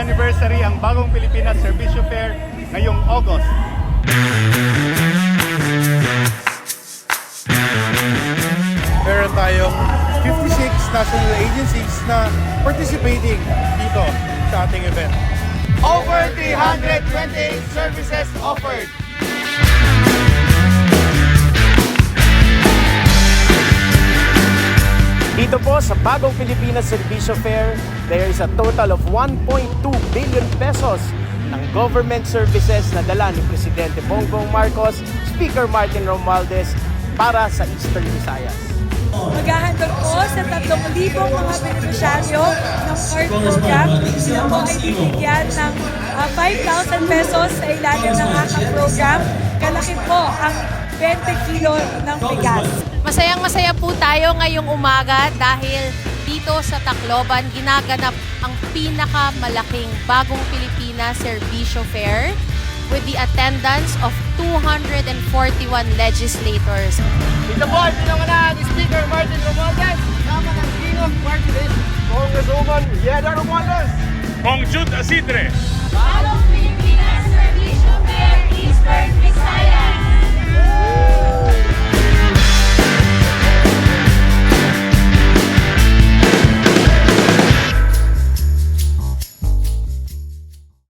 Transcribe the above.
anniversary ang Bagong Pilipinas Servicio Fair ngayong August. meron tayong 56 national agencies na participating dito sa ating event. Over 328 services offered. Sa Bagong Pilipinas Servicio Fair, there is a total of 1.2 billion pesos ng government services na dala ni Presidente Bongbong Marcos, Speaker Martin Romualdez para sa Eastern Visayas. Maghahandog po sa 3,000 mga benepisyaryo ng CARD program. Sila po ay bibigyan ng ah, 5,000 pesos sa ilalim ng AKA program. Kalaki po ang 20 kilo ng bigas. Masayang masaya po tayo ngayong umaga dahil dito sa Tacloban ginaganap ang pinakamalaking bagong Pilipinas Servisyo Fair with the attendance of 241 legislators. Dito po ay pinangalan ni Speaker Martin Romualdez, kasama ng King of Party List, Congresswoman Yeda Romualdez. Kong Jude Asidre.